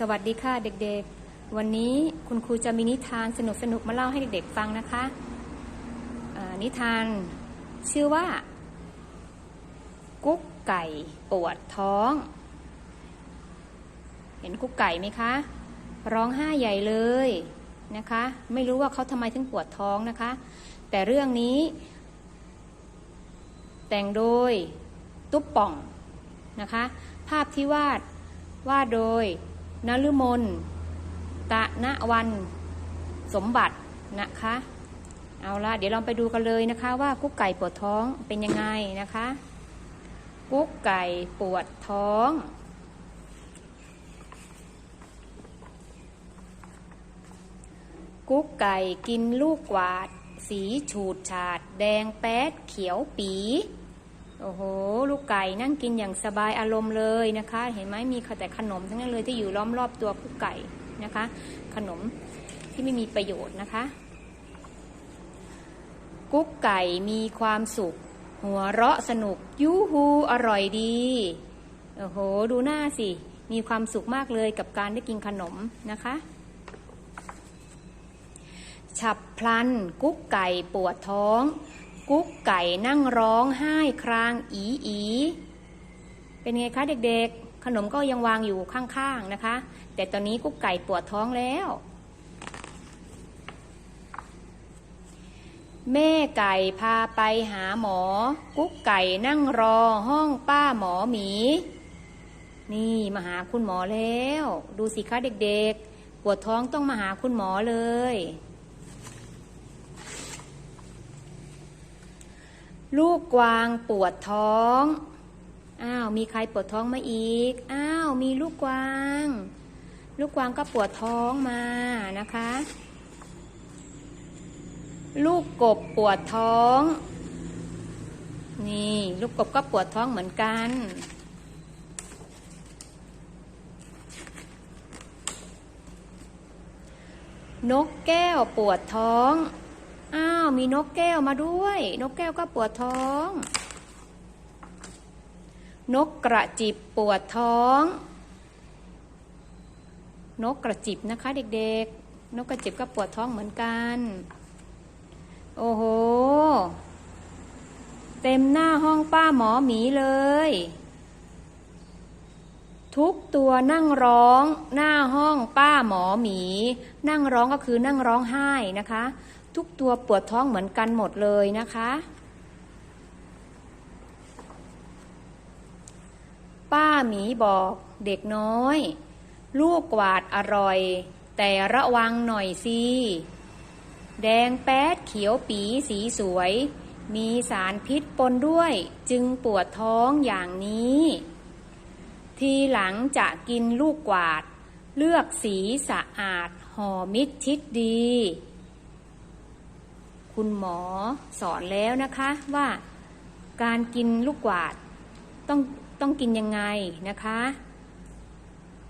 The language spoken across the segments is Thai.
สวัสดีค่ะเด็กๆ วันนี้คุณครูจะมีนิทานสนุกๆ มาเล่าให้เด็กๆ ฟังนะคะ นิทานชื่อว่า กุ๊กไก่ปวดท้อง เห็นกุ๊กไก่ไหมคะ ร้องไห้ใหญ่เลยนะคะ ไม่รู้ว่าเขาทำไมถึงปวดท้องนะคะ แต่เรื่องนี้ แต่งโดยตุ๊บป่องนะคะ ภาพที่วาดวาดโดย นฤมลตะณวัน สมบัตินะคะ เอาละเดี๋ยวเราไปดูกันเลยนะคะ ว่ากุ๊กไก่ปวดท้องเป็นยังไงนะคะ กุ๊กไก่ปวดท้องกุ๊กไก่กินลูกกวาด สีฉูดฉาด แดงแป๊ดเขียวปี โอ้โห ลูกไก่นั่งกินอย่างสบายอารมณ์เลยนะคะ เห็นไหมมีแต่ขนมทั้งนั้นเลยที่อยู่ล้อมรอบตัวกุ๊กไก่นะคะ ขนมที่ไม่มีประโยชน์นะคะ กุ๊กไก่มีความสุข หัวเราะสนุก ยูฮูอร่อยดี โอ้โห ดูหน้าสิ มีความสุขมากเลยกับการได้กินขนมนะคะ ฉับพลัน กุ๊กไก่ปวดท้อง กุ๊กไก่นั่งร้องไห้ครางอีอี เป็นไงคะเด็กๆ ขนมก็ยังวางอยู่ข้างๆนะคะ แต่ตอนนี้กุ๊กไก่ปวดท้องแล้ว แม่ไก่พาไปหาหมอ กุ๊กไก่นั่งรอห้องป้าหมอหมี นี่มาหาคุณหมอแล้ว ดูสิคะเด็กๆ ปวดท้องต้องมาหาคุณหมอเลย ลูกกวางปวดท้อง อ้าว มีใครปวดท้องมาอีก อ้าว มีลูกกวาง ลูกกวางก็ปวดท้องมานะคะ ลูกกบปวดท้อง นี่ ลูกกบก็ปวดท้องเหมือนกัน นกแก้วปวดท้อง มีนกแก้วมาด้วย นกแก้วก็ปวดท้อง นกกระจิบปวดท้อง นกกระจิบนะคะ เด็กๆ นกกระจิบก็ปวดท้องเหมือนกัน โอ้โห เต็มหน้าห้องป้าหมอหมีเลย ทุกตัวนั่งร้องหน้าห้องป้าหมอหมี นั่งร้องก็คือนั่งร้องไห้นะคะ ทุกตัวปวดท้องเหมือนกันหมดเลยนะคะ ป้าหมีบอกเด็กน้อย ลูกกวาดอร่อย แต่ระวังหน่อยสิแดงแป๊ดเขียวปีสีสวย มีสารพิษปนด้วย จึงปวดท้องอย่างนี้ ทีหลังจะกินลูกกวาด เลือกสีสะอาดห่อมิดชิดดี คุณหมอสอนแล้วนะคะว่าการกินลูกกวาดต้องต้องกินยังไงนะคะ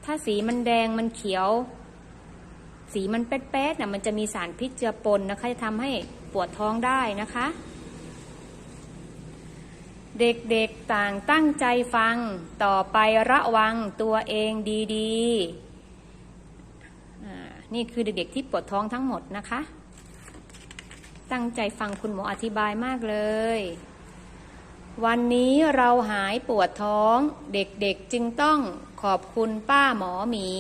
ถ้าสีมันแดงมันเขียว สีมันแป๊ดๆนะมันจะมีสารพิษเจือปนนะคะจะทำให้ปวดท้องได้นะคะ เด็กๆต่างตั้งใจฟังต่อไประวังตัวเองดีๆ นี่คือเด็กๆที่ปวดท้องทั้งหมดนะคะ ตั้งใจฟังคุณหมออธิบายมากเลย วันนี้เราหายปวดท้อง เด็กๆจึงต้องขอบคุณป้าหมอหมี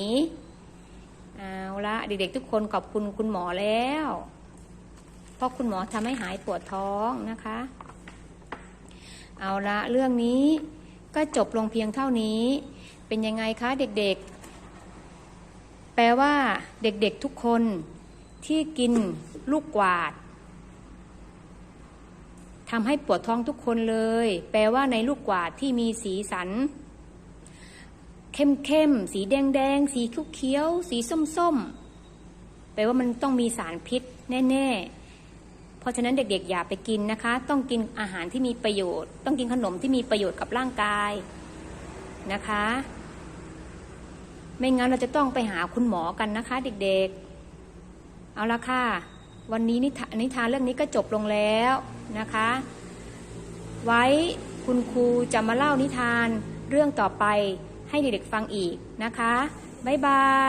เอาละเด็กๆทุกคนขอบคุณคุณหมอแล้ว เพราะคุณหมอทำให้หายปวดท้องนะคะ เอาละเรื่องนี้ก็จบลงเพียงเท่านี้ เป็นยังไงคะเด็กๆ แปลว่าเด็กๆทุกคนที่กินลูกกวาดทำให้ปวดท้องทุกคนเลย แปลว่าในลูกกวาดที่มีสีสัน เข้มๆสีแดงๆสีเขียวๆสีส้มๆแปลว่ามันต้องมีสารพิษแน่ ๆ เพราะฉะนั้นเด็กๆ อย่าไปกินนะคะ ต้องกินอาหารที่มีประโยชน์ ต้องกินขนมที่มีประโยชน์กับร่างกายนะคะ ไม่งั้นเราจะต้องไปหาคุณหมอกันนะคะ เด็กๆ เอาละค่ะ วันนี้นิทานทาเรื่องนี้ก็จบลงแล้วนะคะ ไว้คุณครูจะมาเล่านิทานเรื่องต่อไปให้เด็กๆฟังอีกนะคะ บ๊ายบาย